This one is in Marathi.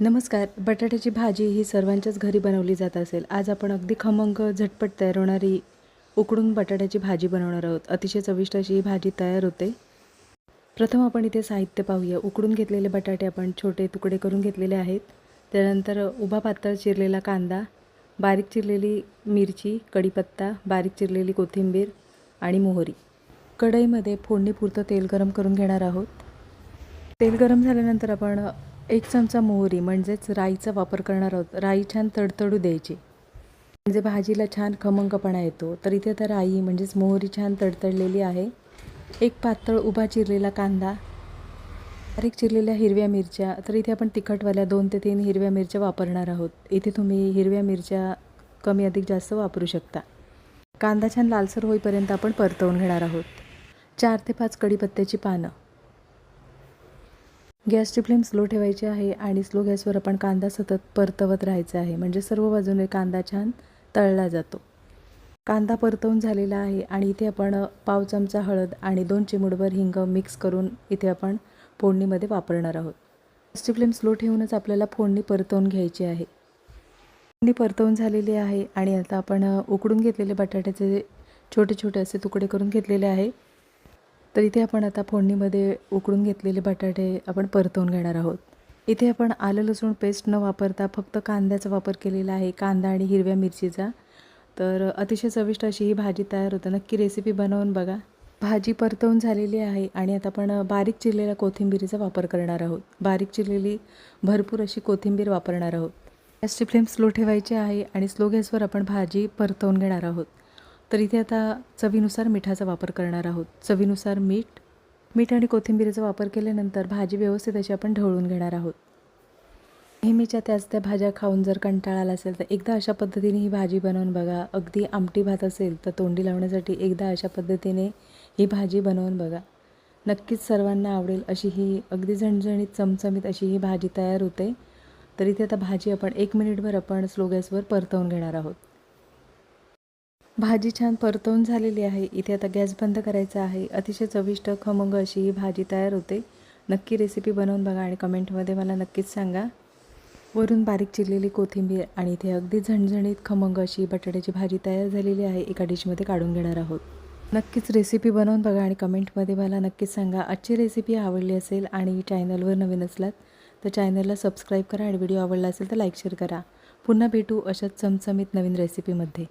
नमस्कार. बटाट्याची भाजी ही सर्वांच्याच घरी बनवली जात असेल. आज आपण अगदी खमंग झटपट तयार होणारी उकडून बटाट्याची भाजी बनवणार आहोत. अतिशय चविष्ट अशी ही भाजी तयार होते. प्रथम आपण इथे साहित्य पाहूया. उकडून घेतलेले बटाटे आपण छोटे तुकडे करून घेतलेले आहेत. त्यानंतर उभा पातळ चिरलेला कांदा बारीक चिरलेली मिरची कढीपत्ता बारीक चिरलेली कोथिंबीर आणि मोहरी. कढईमध्ये फोडणीपुरतं तेल गरम करून घेणार आहोत. तेल गरम झाल्यानंतर आपण एक चमचा मोहरी म्हणजेच राईचा वापर करणार आहोत. राई छान तडतडू द्यायची. म्हणजे भाजीला छान खमंगपणा येतो. तर इथे तर राई म्हणजेच मोहरी छान तडतडलेली आहे. एक पातळ उभा चिरलेला कांदा बारीक चिरलेल्या हिरव्या मिरच्या. तर इथे आपण तिखटवाल्या दोन ते तीन हिरव्या मिरच्या वापरणार आहोत. इथे तुम्ही हिरव्या मिरच्या कमी अधिक जास्त वापरू शकता. कांदा छान लालसर होईपर्यंत आपण परतवून घेणार आहोत. चार ते पाच कढीपत्त्याची पानं. गॅसची फ्लेम स्लो ठेवायची आहे आणि स्लो गॅसवर आपण कांदा सतत परतवत राहायचा आहे. म्हणजे सर्व बाजूने कांदा छान तळला जातो. कांदा परतवून झालेला आहे आणि इथे आपण पाव चमचा हळद आणि दोन चिमूटभर हिंग मिक्स करून इथे आपण फोडणीमध्ये वापरणार आहोत. गॅसची फ्लेम स्लो ठेवूनच आपल्याला फोडणी परतवून घ्यायची आहे. फोडणी परतवून झालेली आहे आणि आता आपण उकडून घेतलेले बटाट्याचे छोटे छोटे असे तुकडे करून घेतलेले आहे. तर इथे आपण आता फोडणीमध्ये उकडून घेतलेले बटाटे आपण परतवून घेणार आहोत. इथे आपण आलं लसूण पेस्ट न वापरता फक्त कांद्याचा वापर केलेला आहे कांदा आणि हिरव्या मिरचीचा. तर अतिशय चविष्ट अशी ही भाजी तयार होतं. नक्की रेसिपी बनवून बघा. भाजी परतवून झालेली आहे आणि आता आपण बारीक चिरलेल्या कोथिंबीरीचा वापर करणार आहोत. बारीक चिरलेली भरपूर अशी कोथिंबीर वापरणार आहोत. गॅसची फ्लेम स्लो ठेवायची आहे आणि स्लो गॅसवर आपण भाजी परतवून घेणार आहोत. तर इथे आता चवीनुसार मिठाचा वापर करणार आहोत. चवीनुसार मीठ मीठ आणि कोथिंबीरीचा वापर केल्यानंतर भाजी व्यवस्थित अशी आपण ढवळून घेणार आहोत. नेहमीच्या त्याच त्या भाज्या खाऊन जर कंटाळा आला असेल तर एकदा अशा पद्धतीने ही भाजी बनवून बघा. अगदी आमटी भात असेल तर तोंडी लावण्यासाठी एकदा अशा पद्धतीने ही भाजी बनवून बघा. नक्कीच सर्वांना आवडेल अशी ही अगदी झणझणीत चमचमीत अशी ही भाजी तयार होते. तर इथे आता भाजी आपण एक मिनिटभर आपण स्लो गॅसवर परतवून घेणार आहोत. भाजी छान परतवून झालेली आहे. इथे आता गॅस बंद करायचा आहे. अतिशय चविष्ट खमंग अशी ही भाजी तयार होते. नक्की रेसिपी बनवून बघा आणि कमेंटमध्ये मला नक्कीच सांगा. वरून बारीक चिरलेली कोथिंबीर आणि इथे अगदी झणझणीत खमंग अशी बटाट्याची भाजी तयार झालेली आहे. एका डिशमध्ये काढून घेणार आहोत. नक्कीच रेसिपी बनवून बघा आणि कमेंटमध्ये मला नक्कीच सांगा. आजची रेसिपी आवडली असेल आणि चॅनलवर नवीन असलात तर चॅनलला सबस्क्राईब करा आणि व्हिडिओ आवडला असेल तर लाईक शेअर करा. पुन्हा भेटू अशाच चमचमीत नवीन रेसिपीमध्ये